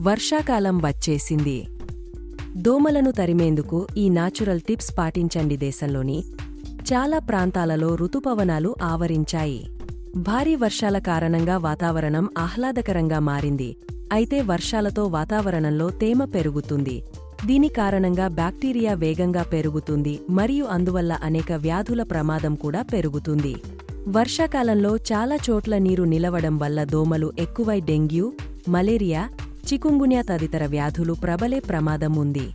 వర్షాకాలం వచ్చేసింది. దోమలను తరిమేందుకు ఈ నాచురల్ టిప్స్ పాటించండి దేశంలోని చాలా ప్రాంతాలలో ఋతుపవనాలు ఆవరించాయి. భారీ వర్షాల కారణంగా వాతావరణం ఆహ్లాదకరంగా మారింది. అయితే వర్షాలతో వాతావరణంలో తేమ పెరుగుతుంది. దీని కారణంగా బ్యాక్టీరియా వేగంగా పెరుగుతుంది మరియు అందువల్ల అనేక వ్యాధుల ప్రమాదం కూడా పెరుగుతుంది. వర్షాకాలంలో చాలా చోట్ల నీరు నిలవడం వల్ల దోమలు ఎక్కువై డెంగ్యూ మలేరియా చికుంగున్యా తదితర వ్యాధులు ప్రబలే ప్రమాదం ఉంది.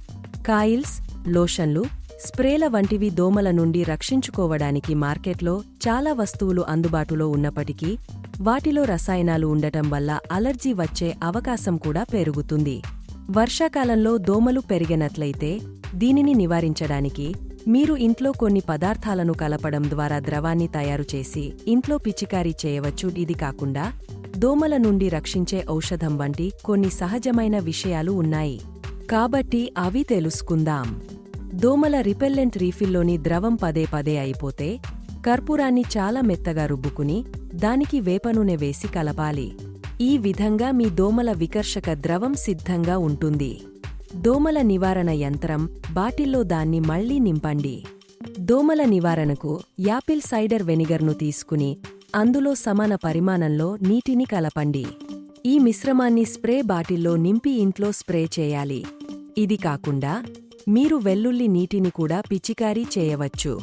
కాయిల్స్ లోషన్లు స్ప్రేల వంటివి దోమల నుండి రక్షించుకోవడానికి మార్కెట్లో చాలా వస్తువులు అందుబాటులో ఉన్నప్పటికీ వాటిలో రసాయనాలు ఉండటం వల్ల అలర్జీ వచ్చే అవకాశం కూడా పెరుగుతుంది. వర్షాకాలంలో దోమలు పెరిగినట్లయితే దీనిని నివారించడానికి మీరు ఇంట్లో కొన్ని పదార్థాలను కలపడం ద్వారా ద్రవాన్ని తయారు చేసి ఇంట్లో పిచికారీ చేయవచ్చు. ఇది కాకుండా దోమల నుండి రక్షించే ఔషధం వంటి కొన్ని సహజమైన విషయాలు ఉన్నాయి. కాబట్టి అవి తెలుసుకుందాం. దోమల రిపెల్లెంట్ రీఫిల్లోని ద్రవం పదే పదే అయిపోతే కర్పూరాన్ని చాలా మెత్తగా రుబ్బుకుని దానికి వేప నూనె వేసి కలపాలి. ఈ విధంగా మీ దోమల వికర్షక ద్రవం సిద్ధంగా ఉంటుంది. దోమల నివారణ యంత్రం బాటిల్లో దాన్ని మళ్ళీ నింపండి. దోమల నివారణకు యాపిల్ సైడర్ వెనిగర్ను తీసుకుని అందులో సమాన పరిమాణంలో నీటిని కలపండి. ఈ మిశ్రమాన్ని స్ప్రే బాటిల్లో నింపి ఇంట్లో స్ప్రే చేయాలి. ఇది కాకుండా మీరు వెల్లుల్లి నీటిని కూడా పిచికారీ చేయవచ్చు.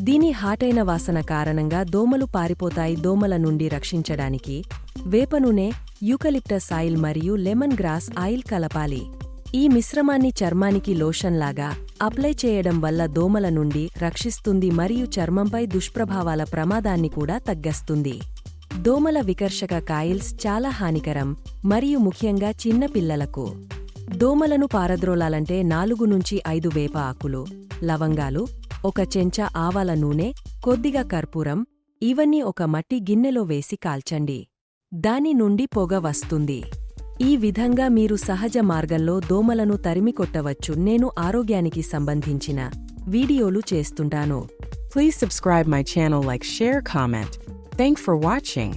దీని హాటైన వాసన కారణంగా దోమలు పారిపోతాయి. దోమల నుండి రక్షించడానికి వేపనూనె యూకలిప్టస్ ఆయిల్ మరియు లెమన్ గ్రాస్ ఆయిల్ కలపాలి. ఈ మిశ్రమాన్ని చర్మానికి లోషన్లాగా అప్లై చేయడం వల్ల దోమల నుండి రక్షిస్తుంది మరియు చర్మంపై దుష్ప్రభావాల ప్రమాదాన్ని కూడా తగ్గస్తుంది. దోమల వికర్షక కాయిల్స్ చాలా హానికరం మరియు ముఖ్యంగా చిన్నపిల్లలకు దోమలను పారద్రోలాలంటే నాలుగు నుంచి ఐదు వేప ఆకులు లవంగాలు ఒక చెంచా ఆవాల నూనె కొద్దిగా కర్పూరం ఇవన్నీ ఒక మట్టి గిన్నెలో వేసి కాల్చండి. దాని నుండి పొగ వస్తుంది. ఈ విధంగా మీరు సహజ మార్గంలో దోమలను తరిమి కొట్టవచ్చు. నేను ఆరోగ్యానికి సంబంధించిన వీడియోలు చేస్తుంటాను. Please subscribe my channel like share comment thank for watching